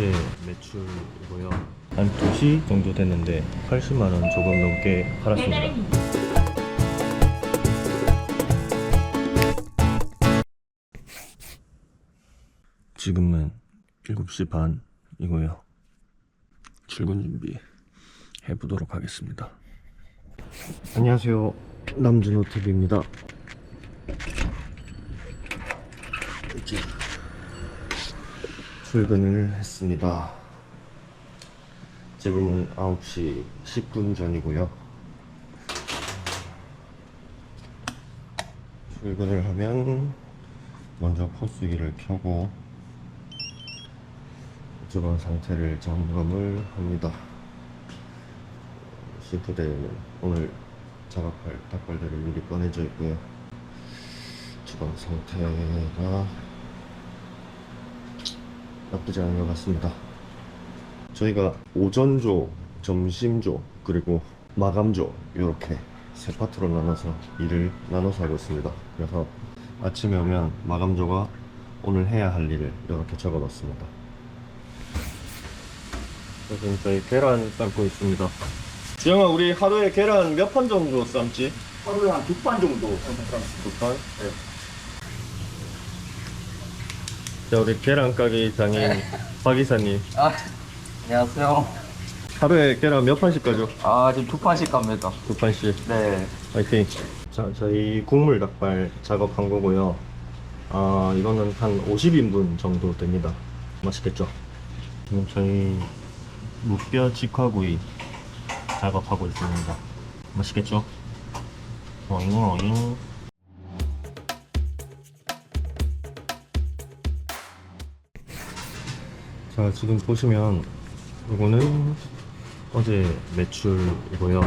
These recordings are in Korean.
어제 매출이고요. 한 2시 정도 됐는데 80만 원 조금 넘게 팔았습니다. 지금은 7시 반이고요. 출근 준비 해보도록 하겠습니다. 안녕하세요. 남준호 TV입니다. 이제 출근을 했습니다. 지금은 9시 10분 전이고요. 출근을 하면 먼저 포스기를 켜고 주방 상태를 점검을 합니다. 싱크대에는 오늘 작업할 닭발들을 미리 꺼내져 있고요. 주방 상태가 나쁘지 않은 것 같습니다. 저희가 오전조, 점심조, 그리고 마감조 이렇게 세 파트로 나눠서 일을 나눠서 하고 있습니다. 그래서 아침에 오면 마감조가 오늘 해야 할 일을 이렇게 적어 놨습니다. 지금 저희 계란 삶고 있습니다. 지영아, 우리 하루에 계란 몇 판 정도 삶지? 하루에 한 두 판 정도 두 판? 네. 자, 우리 계란 가게 장인 박 이사님. 아, 안녕하세요. 하루에 계란 몇 판씩 가죠? 아, 지금 두 판씩 갑니다. 두 판씩. 네. 화이팅. 자, 저희 국물 닭발 작업한 거고요. 아, 이거는 한 50인분 정도 됩니다. 맛있겠죠? 지금 저희 무뼈 직화구이 작업하고 있습니다. 맛있겠죠? 어잉, 어잉. 자, 지금 보시면 이거는 어제 매출이고요.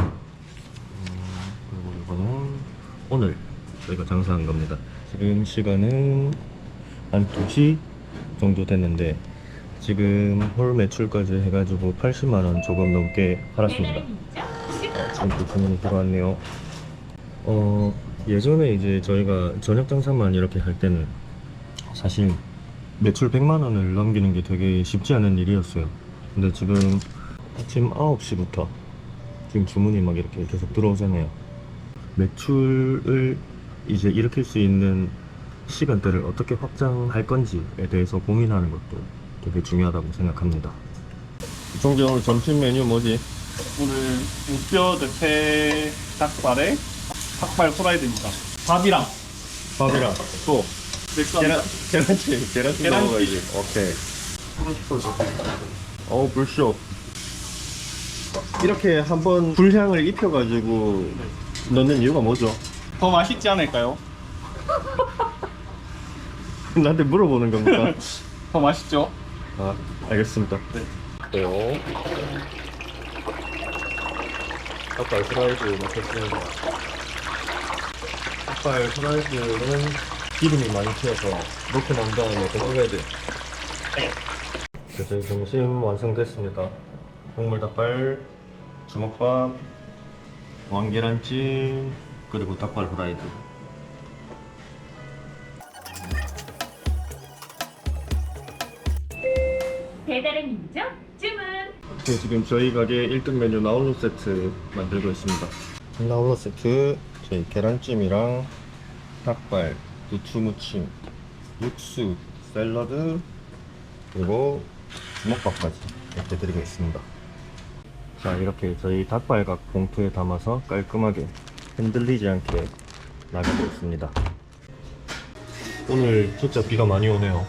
그리고 이거는 오늘 저희가 장사한 겁니다. 지금 시간은 한 2시 정도 됐는데 지금 홀 매출까지 해가지고 80만원 조금 넘게 팔았습니다. 지금 또 주문이 들어왔네요. 어, 예전에 이제 저희가 저녁 장사만 이렇게 할 때는 사실 매출 100만 원을 넘기는 게 되게 쉽지 않은 일이었어요. 근데 지금 아침 9시부터 지금 주문이 막 이렇게 계속 들어오잖아요. 매출을 이제 일으킬 수 있는 시간대를 어떻게 확장할 건지에 대해서 고민하는 것도 되게 중요하다고 생각합니다. 종재 오늘 점심 메뉴 뭐지? 오늘 우뼈 대패 닭발에 닭발 후라이드입니다. 밥이랑 밥이랑 또 맥주 계란찜 계란찜 계란찜. 먹어야지. 오케이. 어우 불쇼. 이렇게 한번 불향을 입혀가지고 넣는 이유가 뭐죠? 더 맛있지 않을까요? 나한테 물어보는 겁니까? 더 맛있죠? 아, 알겠습니다. 네. 그래요. 닭발 프라이드 먹겠습니다. 닭발 프라이드는 기름이 많이 튀어서 이렇게 나온 다음에 볶아야 돼. 그래서 점심 완성됐습니다. 국물 닭발, 주먹밥, 왕계란찜, 그리고 닭발 프라이드. 배달의 민족 주문 네, 지금 저희 가게 1등 메뉴 나홀로 세트 만들고 있습니다. 나홀로 세트 저희 계란찜이랑 닭발, 부추 무침, 육수, 샐러드 그리고 주먹밥까지 이렇게 드리고 있습니다. 자 이렇게 저희 닭발각 봉투에 담아서 깔끔하게 흔들리지 않게 나가고 있습니다. 오늘 진짜 비가 많이 오네요.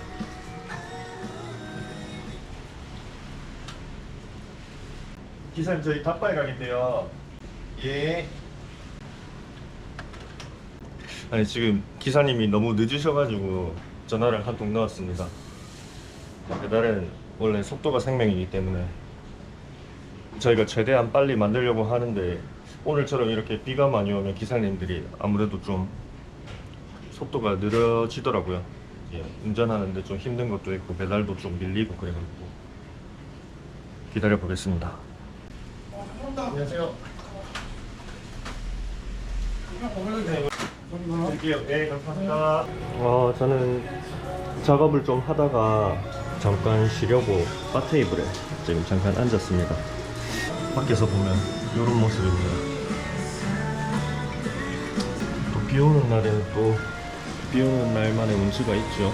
기사님 저희 닭발 가게인데요. 예. 아니 지금 기사님이 너무 늦으셔가지고 전화를 한통 넣었습니다. 배달은 원래 속도가 생명이기 때문에 저희가 최대한 빨리 만들려고 하는데 오늘처럼 이렇게 비가 많이 오면 기사님들이 아무래도 좀 속도가 느려지더라고요. 예, 운전하는데 좀 힘든 것도 있고 배달도 좀 밀리고 그래가지고 기다려 보겠습니다. 안녕하세요. 네, 감사합니다. 어, 저는 작업을 좀 하다가 잠깐 쉬려고 바 테이블에 지금 잠깐 앉았습니다. 밖에서 보면 이런 모습입니다. 또 비 오는 날에는 또 비 오는 날만의 운치가 있죠.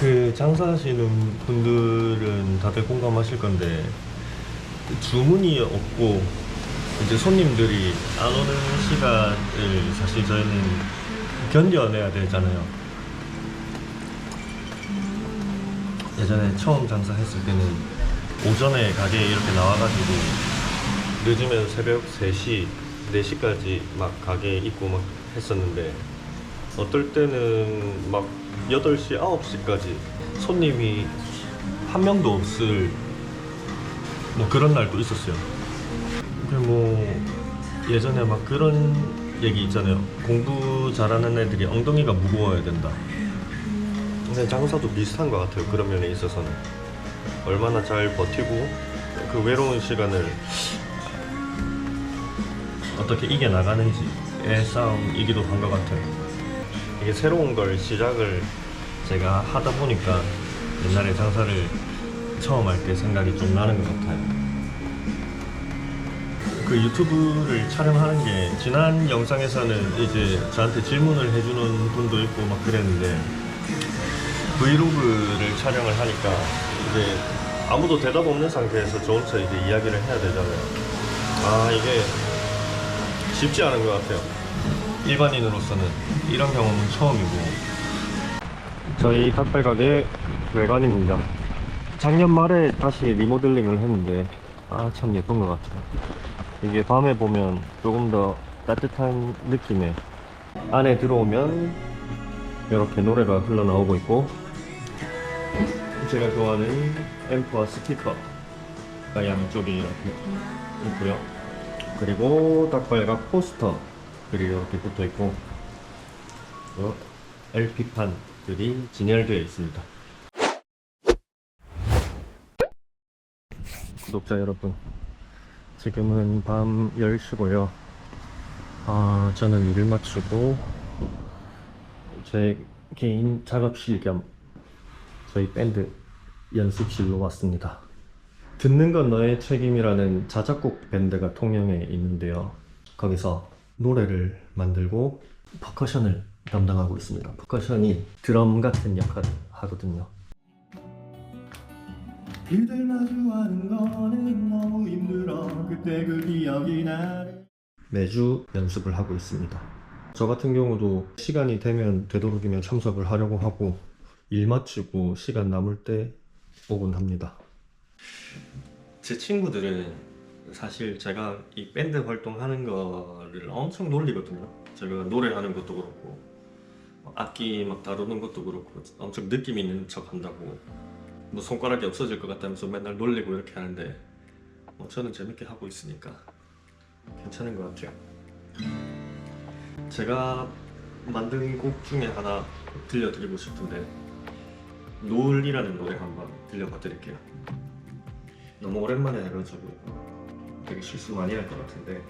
그 장사하시는 분들은 다들 공감하실 건데 주문이 없고 이제 손님들이 안 오는 시간을 사실 저희는 견뎌내야 되잖아요. 예전에 처음 장사했을 때는 오전에 가게에 이렇게 나와가지고 늦으면 새벽 3시, 4시까지 막 가게에 있고 막 했었는데 어떨 때는 막 8시, 9시까지 손님이 한 명도 없을 뭐 그런 날도 있었어요. 그뭐 예전에 막 그런 얘기 있잖아요. 공부 잘하는 애들이 엉덩이가 무거워야 된다. 근데 장사도 비슷한 것 같아요. 그런 면에 있어서는 얼마나 잘 버티고 그 외로운 시간을 어떻게 이겨 나가는지의 싸움이기도 한 것 같아요. 이게 새로운 걸 시작을 제가 하다 보니까 옛날에 장사를 처음 할 때 생각이 좀 나는 것 같아요. 그 유튜브를 촬영하는 게 지난 영상에서는 이제 저한테 질문을 해주는 분도 있고 막 그랬는데 브이로그를 촬영을 하니까 이제 아무도 대답 없는 상태에서 저 혼자 이제 이야기를 해야 되잖아요. 아 이게 쉽지 않은 것 같아요. 일반인으로서는 이런 경험은 처음이고. 저희 닭발 가게 외관입니다. 작년 말에 다시 리모델링을 했는데 아 참 예쁜 것 같아요. 이게 밤에 보면 조금 더 따뜻한 느낌의 안에 들어오면 이렇게 노래가 흘러나오고 있고 제가 좋아하는 앰프와 스피커가 양쪽에 이렇게 있고요. 그리고 닭발각 포스터들이 이렇게 붙어 있고 또 LP판들이 진열되어 있습니다. 구독자 여러분, 지금은 밤 10시고요. 아, 저는 일을 마치고 제 개인 작업실 겸 저희 밴드 연습실로 왔습니다. 듣는 건 너의 책임이라는 자작곡 밴드가 통영에 있는데요. 거기서 노래를 만들고 퍼커션을 담당하고 있습니다. 퍼커션이 드럼 같은 역할을 하거든요. 그댈 마주하는 거는 너무 힘들어 그때 그 기억이 나네 매주 연습을 하고 있습니다. 저 같은 경우도 시간이 되면 되도록이면 참석을 하려고 하고 일 마치고 시간 남을 때 오곤 합니다. 제 친구들은 사실 제가 이 밴드 활동하는 거를 엄청 놀리거든요. 제가 노래하는 것도 그렇고 악기 막 다루는 것도 그렇고 엄청 느낌 있는 척 한다고 뭐 손가락이 없어질 것 같다면서 맨날 놀리고 이렇게 하는데 뭐 저는 재밌게 하고 있으니까 괜찮은 것 같아요. 제가 만든 곡 중에 하나 들려드리고 싶은데 노을이라는 노래 한번 들려봐 드릴게요. 너무 오랜만에 해가지고 되게 실수 많이 할 것 같은데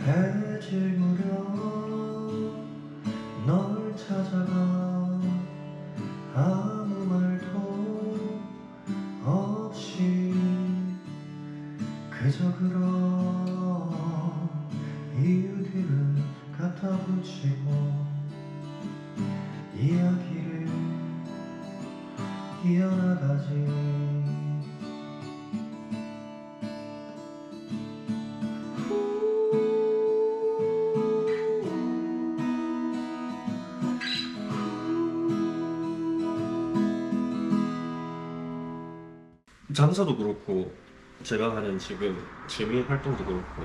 해 질 무렵 널 찾아가 아무 말도 없이 그저 그런 이유들을 갖다 붙이고 이야기를 이어나가지 장사도 그렇고 제가 하는 지금 재미 활동도 그렇고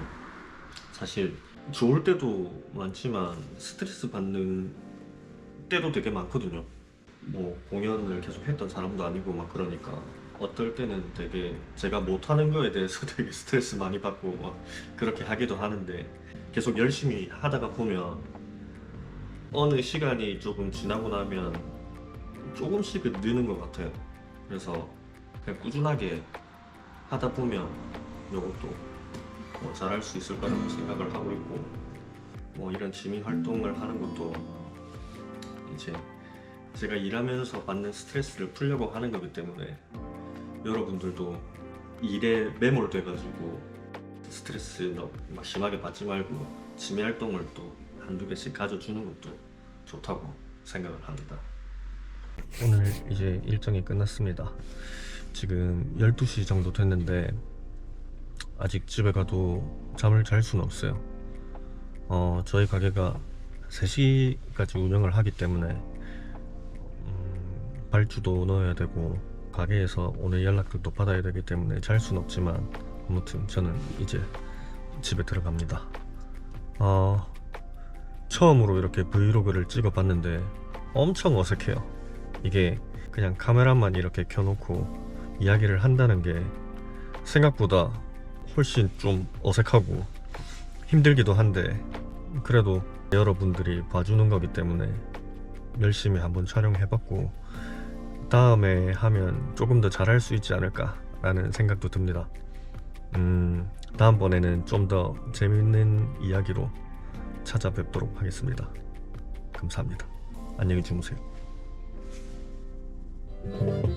사실 좋을 때도 많지만 스트레스 받는 때도 되게 많거든요. 뭐 공연을 계속 했던 사람도 아니고 막 그러니까 어떨 때는 되게 제가 못하는 거에 대해서 되게 스트레스 많이 받고 막 그렇게 하기도 하는데 계속 열심히 하다가 보면 어느 시간이 조금 지나고 나면 조금씩은 느는 것 같아요. 그래서 그냥 꾸준하게 하다 보면 이것도 뭐 잘할 수 있을 거라고 생각을 하고 있고 뭐 이런 취미 활동을 하는 것도 이제 제가 일하면서 받는 스트레스를 풀려고 하는 거기 때문에 여러분들도 일에 매몰돼가지고 스트레스 너무 막 심하게 받지 말고 취미 활동을 또 한두 개씩 가져주는 것도 좋다고 생각을 합니다. 오늘 이제 일정이 끝났습니다. 지금 12시 정도 됐는데 아직 집에 가도 잠을 잘 수는 없어요. 어, 저희 가게가 3시까지 운영을 하기 때문에 음, 발주도 넣어야 되고 가게에서 오늘 연락들도 받아야 되기 때문에 잘 수는 없지만 아무튼 저는 이제 집에 들어갑니다. 어, 처음으로 이렇게 브이로그를 찍어봤는데 엄청 어색해요. 이게 그냥 카메라만 이렇게 켜놓고 이야기를 한다는 게 생각보다 훨씬 좀 어색하고 힘들기도 한데 그래도 여러분들이 봐주는 거기 때문에 열심히 한번 촬영해봤고 다음에 하면 조금 더 잘할 수 있지 않을까 라는 생각도 듭니다. 음, 다음번에는 좀 더 재밌는 이야기로 찾아뵙도록 하겠습니다. 감사합니다. 안녕히 주무세요. 네.